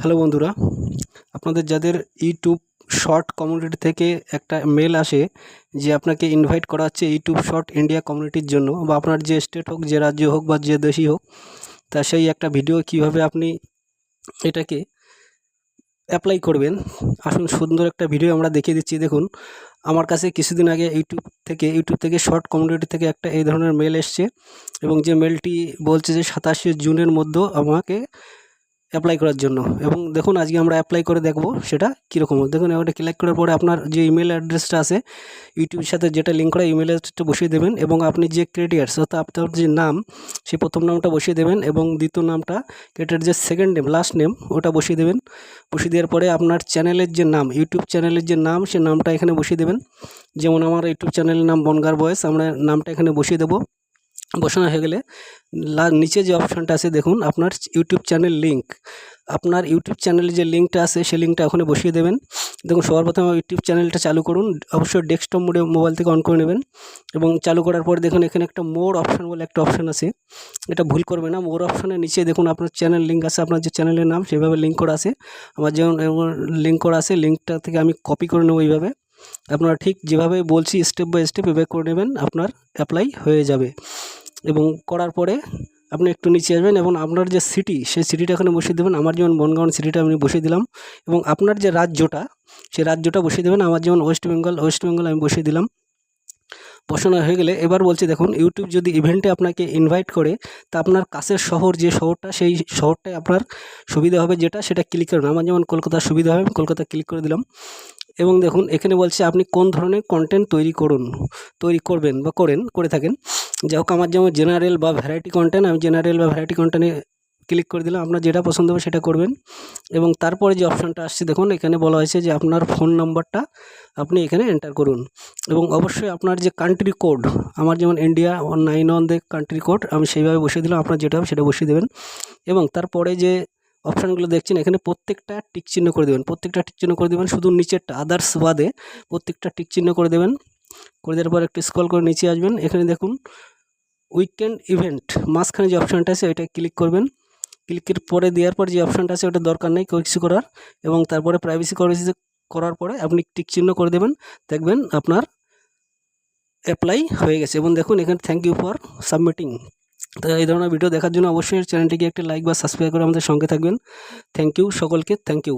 Hello বন্ধুরা, আপনাদের যাদের ইউটিউব শর্ট কমিউনিটি থেকে একটা মেল আসে যে আপনাকে ইনভাইট করা হচ্ছে ইউটিউব শর্ট ইন্ডিয়া কমিউনিটির জন্য, বা আপনার যে স্টেট হোক, যে রাজ্য হোক, বা যে দেশই হোক, তা সেই একটা ভিডিও কীভাবে আপনি এটাকে অ্যাপ্লাই করবেন, আসুন সুন্দর একটা ভিডিও আমরা দেখিয়ে দিচ্ছি। দেখুন, আমার কাছে কিছুদিন আগে ইউটিউব থেকে ইউটিউব থেকে শর্ট কমিউনিটি থেকে একটা এই ধরনের মেল এসছে, এবং যে মেলটি বলছে যে সাতাশে জুনের মধ্যে আমাকে অ্যাপ্লাই করার জন্য। এবং দেখুন, আজকে আমরা অ্যাপ্লাই করে দেখব সেটা কীরকম। দেখুন ওটা ক্লিক করার পরে আপনার যে ইমেল অ্যাড্রেসটা আছে ইউটিউবের সাথে যেটা লিঙ্ক করা ইমেল অ্যাড্রেসটা বসিয়ে দেবেন এবং আপনি যে ক্রেডিয়ার্স অর্থাৎ আপনার যে নাম সেই প্রথম নামটা বসিয়ে দেবেন এবং দ্বিতীয় নামটা ক্রেডিয়ার যে সেকেন্ড নেম লাস্ট নেম ওটা বসিয়ে দেবেন। বসিয়ে দেওয়ার পরে আপনার চ্যানেলের যে নাম ইউটিউব চ্যানেলের যে নাম, সে নামটা এখানে বসিয়ে দেবেন। যেমন আমার ইউটিউব চ্যানেলের নাম বনগার বয়েস, আমরা নামটা এখানে বসিয়ে দেবো। বসানো হয়ে গেলে নিচে যে অপশানটা আছে দেখুন, আপনার ইউটিউব চ্যানেল লিঙ্ক আপনার ইউটিউব চ্যানেলের যে লিঙ্কটা আছে সেই লিঙ্কটা ওখানে বসিয়ে দেবেন। দেখুন সবার প্রথমে ইউটিউব চ্যানেলটা চালু করুন। অবশ্যই ডেস্কটপ মোডে মোবাইল থেকে অন করে নেবেন। এবং চালু করার পর দেখুন, এখানে একটা মোর অপশান বলে একটা অপশান আছে। এটা ভুল করবে না। মোর অপশানের নিচে দেখুন, আপনার চ্যানেল লিঙ্ক আছে। আপনার যে চ্যানেলের নাম, সেভাবে লিঙ্ক করা আছে। আমার যেমন লিঙ্ক করা আছে লিঙ্কটা থেকে আমি কপি করে নেব এইভাবে। আপনারা ঠিক যেভাবে বলছি স্টেপ বাই স্টেপ এভাবে করে নেবেন, আপনার অ্যাপ্লাই হয়ে যাবে। এবং করার পরে আপনি একটু নিচে আসবেন এবং আপনার যে সিটি, সেই সিটিটা এখানে বসিয়ে দেবেন। আমার যেমন বনগাঁও সিটিটা আমি বসিয়ে দিলাম এবং আপনার যে রাজ্যটা, সেই রাজ্যটা বসিয়ে দেবেন। আমার যেমন ওয়েস্ট বেঙ্গল ওয়েস্ট বেঙ্গল আমি বসিয়ে দিলাম। বসানো হয়ে গেলে এবার বলছি দেখুন, ইউটিউব যদি ইভেন্টে আপনাকে ইনভাইট করে, তা আপনার কাছের শহর যে শহরটা, সেই শহরটাই আপনার সুবিধা হবে যেটা, সেটা ক্লিক করুন আমার যেমন কলকাতার সুবিধা হবে কলকাতা ক্লিক করে দিলাম। এবং দেখুন, এখানে বলছে আপনি কোন ধরনের কন্টেন্ট তৈরি করুন, তৈরি করবেন বা করেন, করে থাকেন। যাই হোক, আমার যেমন জেনারেল বা ভ্যারাইটি কন্টেন্ট আমি জেনারেল বা ভ্যারাইটি কন্টেন্টে ক্লিক করে দিলাম, আপনার যেটা পছন্দ হবে সেটা করবেন। এবং তারপরে যে অপশানটা আসছে, দেখুন, এখানে বলা হয়েছে যে আপনার ফোন নাম্বারটা আপনি এখানে এন্টার করুন। এবং অবশ্যই আপনার যে কান্ট্রি কোড আমার যেমন India nine one the country code আমি সেইভাবে বসিয়ে দিলাম, আপনার যেটা হবে সেটা বসিয়ে দেবেন। এবং তারপরে যে অপশানগুলো দেখছেন, এখানে প্রত্যেকটা টিক চিহ্ন করে দেবেন। প্রত্যেকটা টিক চিহ্ন করে দেবেন, শুধু নিচেরটা আদার্স বাদে প্রত্যেকটা টিক চিহ্ন করে দেবেন। করে দেওয়ার পর একটু স্কল করে নিচে আসবেন, এখানে দেখুন উইকেন্ড ইভেন্ট মাঝখানে যে অপশানটা আছে, ওইটা ক্লিক করবেন। ক্লিকের পরে দেওয়ার পর যে অপশানটা আছে, ওটা দরকার নেই কিছু করার এবং তারপরে প্রাইভেসি করেছি করার পরে আপনি টিক চিহ্ন করে দেবেন। দেখবেন আপনার অ্যাপ্লাই হয়ে গেছে এবং দেখুন, এখানে থ্যাংক ইউ ফর সাবমিটিং তো এই ধরনের ভিডিও দেখার জন্য অবশ্যই চ্যানেলটিকে একটি লাইক বা সাবস্ক্রাইব করে আমাদের সঙ্গে থাকবেন। থ্যাংক ইউ সকলকে। Thank you